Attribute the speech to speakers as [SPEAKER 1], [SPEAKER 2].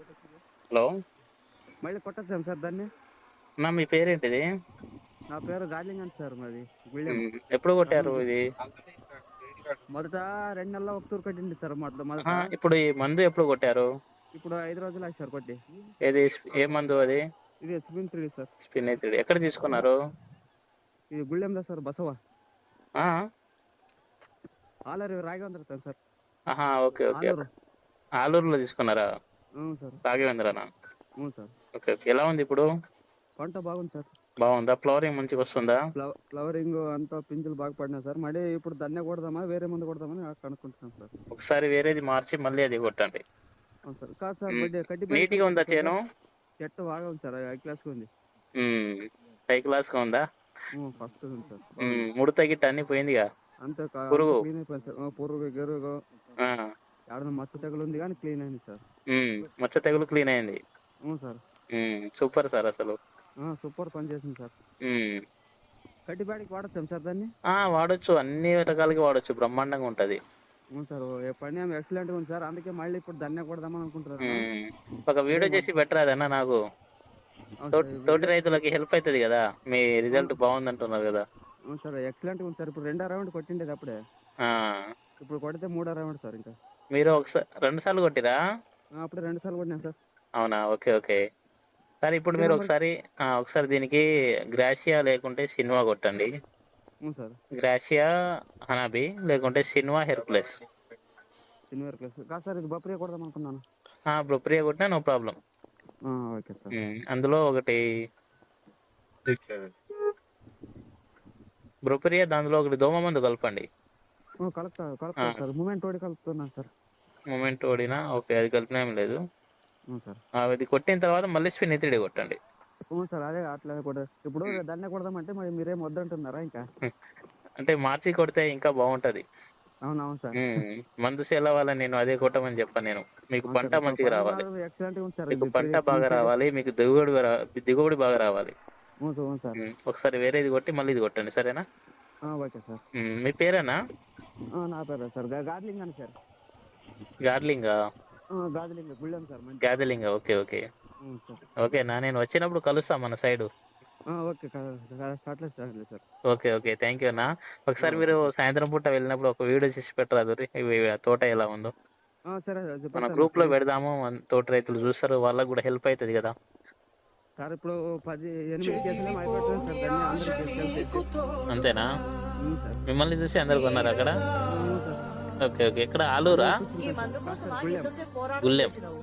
[SPEAKER 1] Hello.
[SPEAKER 2] మళ్ళీ కొట్టచ్చాం sir దాన్ని.
[SPEAKER 1] నా మీ పేరేంటిది?
[SPEAKER 2] నా పేరు గార్లింగ్ సార్ మాది.
[SPEAKER 1] ఎప్పుడు కొట్టారు ఇది?
[SPEAKER 2] మొదట రెండు నెలల ఒక తూరు కట్టింది సార్ మొదట మొదట.
[SPEAKER 1] ఆహా, ఇప్పుడు ఈ మందు ఎప్పుడు కొట్టారు?
[SPEAKER 2] ఇప్పుడు ఐదు రోజులు అయ్యి సార్ కొట్టి.
[SPEAKER 1] ఏది స్ప- ఏ మందు అది?
[SPEAKER 2] ఇది స్పిన్ త్రీ సార్.
[SPEAKER 1] స్పినేతుడు ఎక్కడ తీసుకున్నారు?
[SPEAKER 2] ఇది గుళ్ళెంలో సార్ బసవ.
[SPEAKER 1] ఆ,
[SPEAKER 2] ఆలరి రాఘవేంద్ర సార్.
[SPEAKER 1] ఆహా ఓకే ఓకే.
[SPEAKER 2] ఆలూరు.
[SPEAKER 1] ఆలూరులో తీసుకున్నారా?
[SPEAKER 2] అవును సార్.
[SPEAKER 1] రాఘవేంద్రనా
[SPEAKER 2] అవును సార్.
[SPEAKER 1] Okay okay. ఎలా ఉంది ఇప్పుడు?
[SPEAKER 2] పంట బాగుంది సార్.
[SPEAKER 1] బాగుందా? ఫ్లవరింగ్ మంచిగా వస్తుందా?
[SPEAKER 2] ఫ్లవ ఫ్లవరింగ్ అంతా పింఛలు బాగా పడినాయి సార్. మళ్ళీ ఇప్పుడు దాన్నే కొడదామా వేరే మందు కొడదామని కనుక్కుంటున్నాం సార్.
[SPEAKER 1] ఒకసారి వేరేది మార్చి మళ్ళీ అది కొట్టండి.
[SPEAKER 2] అవును సార్. కాదు సార్
[SPEAKER 1] మ్మ్.
[SPEAKER 2] మధ్య కడ్డి
[SPEAKER 1] నీట్గా ఉందా చేను?
[SPEAKER 2] చెట్టు బాగా ఉంది సార్ హై క్లాస్ ఉంది.
[SPEAKER 1] హై క్లాస్గా ఉందా
[SPEAKER 2] ఫస్ట్ ఉంది సార్.
[SPEAKER 1] ముడత గిట్ట అన్ని పోయిందిగా?
[SPEAKER 2] అంతే
[SPEAKER 1] పురుగు.
[SPEAKER 2] పురుగు గెరుగు. మచ్చ తెగులు ఉంది కానీ క్లీన్ అయింది సార్.
[SPEAKER 1] మచ్చ తెగులు క్లీన్ అయింది.
[SPEAKER 2] అవును సార్.
[SPEAKER 1] సూపర్ సార్ అసలు.
[SPEAKER 2] సూపర్ పని చేసింది సార్. బ్యాడికి వాడచ్చాం సార్ దాన్ని?
[SPEAKER 1] ఆ వాడొచ్చు. అన్ని రకాలుగా వాడొచ్చు. బ్రహ్మాండంగా ఉంటది.
[SPEAKER 2] అవును సార్ పని ఎక్సలెంట్ ఉంది సార్. అందుకే మళ్ళీ ఇప్పుడు దాన్నే కొడదామని అనుకుంటున్నాను.
[SPEAKER 1] ఉమ్, ఒక వీడియో చేసి బెటర్ అదన్నా నాకు? తోటి రైతులకి హెల్ప్ అవుతుంది కదా. మీ రిజల్ట్ బాగుంది అంటున్నారు కదా.
[SPEAKER 2] అవును సార్ ఎక్సలెంట్ ఉంది సార్. ఇప్పుడు రెండో రౌండ్ కొట్టిండేది అప్పుడే. ఇప్పుడు కొడితే మూడో రౌండ్ సార్ ఇంకా.
[SPEAKER 1] మీరు ఒకసారి రెండు సార్లు కొట్టిరా?
[SPEAKER 2] అప్పుడే రెండు సార్లు కొట్టినా సార్.
[SPEAKER 1] అవునా? Okay okay. సరే ఇప్పుడు మీరు ఒకసారి ఒకసారి దీనికి గ్రాషియా లేకుంటే సినిమా కొట్టండి.
[SPEAKER 2] సార్.
[SPEAKER 1] గ్రాషియా హనాబి లేకుంటే సినిమా హెర్కులెస్
[SPEAKER 2] సినిమర్ క్లాస్ కాదు సార్ ఇది బొప్పరియా కొడదాం అనుకున్నాను.
[SPEAKER 1] బ్రొప్రియా కొట్టినా నో ప్రాబ్లం.
[SPEAKER 2] Okay sir.
[SPEAKER 1] అందులో ఒకటి బ్రొపరియా దానిలో ఒకటి దోమ మందు కలపండి.
[SPEAKER 2] కలుపుతా కలుపుతా. సార్. మూమెంట్ కలుపుతున్నాను సార్.
[SPEAKER 1] మూమెంట్ ఓడినా ఓకే అది కలిపిన ఏం లేదు.
[SPEAKER 2] సార్.
[SPEAKER 1] అది కొట్టిన తర్వాత మళ్ళీ స్పిన్ ఎత్తిడి కొట్టండి.
[SPEAKER 2] అవును సార్ అదే అట్లనే ఇప్పుడు దాన్నే కొడదామంటే మరి మీరేం వద్దంటున్నారా ఇంకా?
[SPEAKER 1] అంటే మార్చి కొడితే ఇంకా బాగుంటది.
[SPEAKER 2] అవును అవును సార్
[SPEAKER 1] మందు సేల్ అవ్వాలని నేను అదే కొట్టమని చెప్పాను నేను. మీకు పంట మంచిగా రావాలి. మీకు పంట బాగా రావాలి మీకు దిగుబడి దిగుబడి బాగా రావాలి. ఒకసారి వేరేది కొట్టి మళ్ళీ ఇది కొట్టండి సరేనా?
[SPEAKER 2] Okay sir.
[SPEAKER 1] మీ పేరేనా?
[SPEAKER 2] నా పేరు సార్ గార్లింగ్ అని సార్.
[SPEAKER 1] గార్లింగా?
[SPEAKER 2] గుళ్ళం సార్
[SPEAKER 1] ఓకే ఓకే.
[SPEAKER 2] సార్.
[SPEAKER 1] ఓకేనా నేను వచ్చినప్పుడు కలుస్తాం మన సైడ్.
[SPEAKER 2] ఆ, okay sir
[SPEAKER 1] okay okay thank you అన్న. ఒకసారి మీరు సాయంత్రం పూట వెళ్ళినప్పుడు ఒక వీడియో చేసి పెట్టరాదు తోట ఎలా ఉందో?
[SPEAKER 2] ఆ, సరే సార్,
[SPEAKER 1] మన
[SPEAKER 2] గ్రూప్లో.
[SPEAKER 1] పెడదాము తోట రైతులు చూస్తారు వాళ్ళకి కూడా హెల్ప్ అవుతుంది కదా.
[SPEAKER 2] సార్ ఇప్పుడు పది ఎనిమిది కేసులు అయిపోతుంది సార్
[SPEAKER 1] అంతేనా? మిమ్మల్ని చూసి అందరు కొన్నారు అక్కడ? Okay okay. ఇక్కడ ఆలూరా?
[SPEAKER 2] చూస్తుంటాను